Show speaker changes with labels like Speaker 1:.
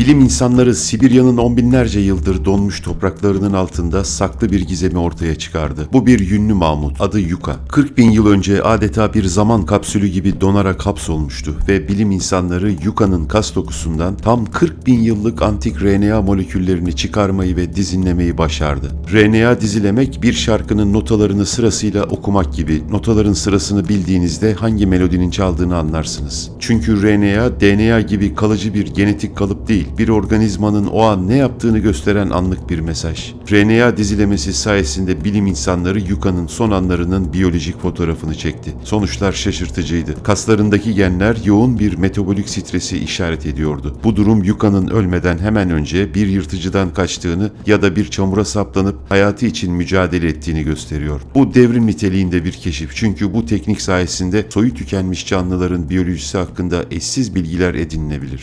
Speaker 1: Bilim insanları Sibirya'nın on binlerce yıldır donmuş topraklarının altında saklı bir gizemi ortaya çıkardı. Bu bir yünlü mamut, adı Yuka. 40 bin yıl önce adeta bir zaman kapsülü gibi donarak hapsolmuştu ve bilim insanları Yuka'nın kas dokusundan tam 40 bin yıllık antik RNA moleküllerini çıkarmayı ve dizinlemeyi başardı. RNA dizilemek bir şarkının notalarını sırasıyla okumak gibi. Notaların sırasını bildiğinizde hangi melodinin çaldığını anlarsınız. Çünkü RNA, DNA gibi kalıcı bir genetik kalıp değil, bir organizmanın o an ne yaptığını gösteren anlık bir mesaj. RNA dizilemesi sayesinde bilim insanları Yuka'nın son anlarının biyolojik fotoğrafını çekti. Sonuçlar şaşırtıcıydı. Kaslarındaki genler yoğun bir metabolik stresi işaret ediyordu. Bu durum Yuka'nın ölmeden hemen önce bir yırtıcıdan kaçtığını ya da bir çamura saplanıp hayatı için mücadele ettiğini gösteriyor. Bu devrim niteliğinde bir keşif çünkü bu teknik sayesinde soyu tükenmiş canlıların biyolojisi hakkında eşsiz bilgiler edinilebilir.